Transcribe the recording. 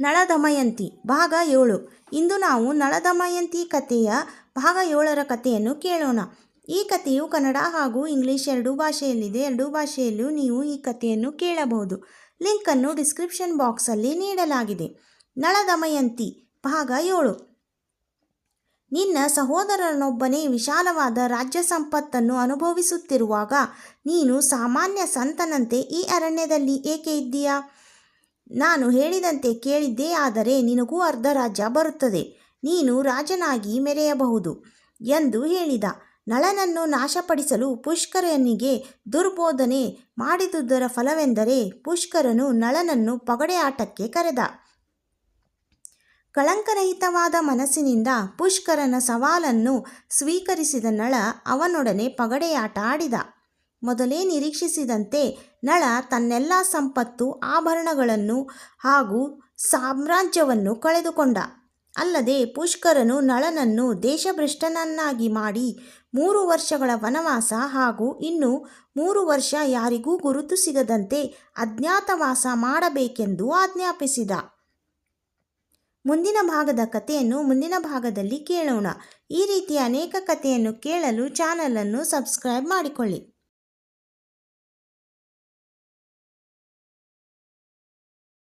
ನಳದಮಯಂತಿ, ಭಾಗ ಏಳು. ಇಂದು ನಾವು ನಳದಮಯಂತಿ ಕಥೆಯ ಭಾಗ ಏಳರ ಕಥೆಯನ್ನು ಕೇಳೋಣ. ಈ ಕಥೆಯು ಕನ್ನಡ ಹಾಗೂ ಇಂಗ್ಲಿಷ್ ಎರಡೂ ಭಾಷೆಯಲ್ಲಿದೆ. ಎರಡೂ ಭಾಷೆಯಲ್ಲೂ ನೀವು ಈ ಕಥೆಯನ್ನು ಕೇಳಬಹುದು. ಲಿಂಕನ್ನು ಡಿಸ್ಕ್ರಿಪ್ಷನ್ ಬಾಕ್ಸಲ್ಲಿ ನೀಡಲಾಗಿದೆ. ನಳದಮಯಂತಿ, ಭಾಗ ಏಳು. ನಿನ್ನ ಸಹೋದರನೊಬ್ಬನೇ ವಿಶಾಲವಾದ ರಾಜ್ಯ ಸಂಪತ್ತನ್ನು ಅನುಭವಿಸುತ್ತಿರುವಾಗ ನೀನು ಸಾಮಾನ್ಯ ಸಂತನಂತೆ ಈ ಅರಣ್ಯದಲ್ಲಿ ಏಕೆ ಇದ್ದೀಯಾ? ನಾನು ಹೇಳಿದಂತೆ ಕೇಳಿದ್ದೇ ಆದರೆ ನಿನಗೂ ಅರ್ಧ ರಾಜ್ಯ ಬರುತ್ತದೆ. ನೀನು ರಾಜನಾಗಿ ಮೆರೆಯಬಹುದು ಎಂದು ಹೇಳಿದ. ನಳನನ್ನು ನಾಶಪಡಿಸಲು ಪುಷ್ಕರನಿಗೆ ದುರ್ಬೋಧನೆ ಮಾಡಿದುದರ ಫಲವೆಂದರೆ ಪುಷ್ಕರನು ನಳನನ್ನು ಪಗಡೆ ಆಟಕ್ಕೆ ಕರೆದ. ಕಳಂಕರಹಿತವಾದ ಮನಸ್ಸಿನಿಂದ ಪುಷ್ಕರನ ಸವಾಲನ್ನು ಸ್ವೀಕರಿಸಿದ ನಳ ಅವನೊಡನೆ ಪಗಡೆಯಾಟ ಆಡಿದ. ಮೊದಲೇ ನಿರೀಕ್ಷಿಸಿದಂತೆ ನಳ ತನ್ನೆಲ್ಲ ಸಂಪತ್ತು, ಆಭರಣಗಳನ್ನು ಹಾಗೂ ಸಾಮ್ರಾಜ್ಯವನ್ನು ಕಳೆದುಕೊಂಡ. ಅಲ್ಲದೆ ಪುಷ್ಕರನು ನಳನನ್ನು ದೇಶಭ್ರಷ್ಟನನ್ನಾಗಿ ಮಾಡಿ ಮೂರು ವರ್ಷಗಳ ವನವಾಸ ಹಾಗೂ ಇನ್ನು ಮೂರು ವರ್ಷ ಯಾರಿಗೂ ಗುರುತು ಸಿಗದಂತೆ ಅಜ್ಞಾತವಾಸ ಮಾಡಬೇಕೆಂದು ಆಜ್ಞಾಪಿಸಿದ. ಮುಂದಿನ ಭಾಗದ ಕಥೆಯನ್ನು ಮುಂದಿನ ಭಾಗದಲ್ಲಿ ಕೇಳೋಣ. ಈ ರೀತಿಯ ಅನೇಕ ಕಥೆಯನ್ನು ಕೇಳಲು ಚಾನಲನ್ನು ಸಬ್ಸ್ಕ್ರೈಬ್ ಮಾಡಿಕೊಳ್ಳಿ.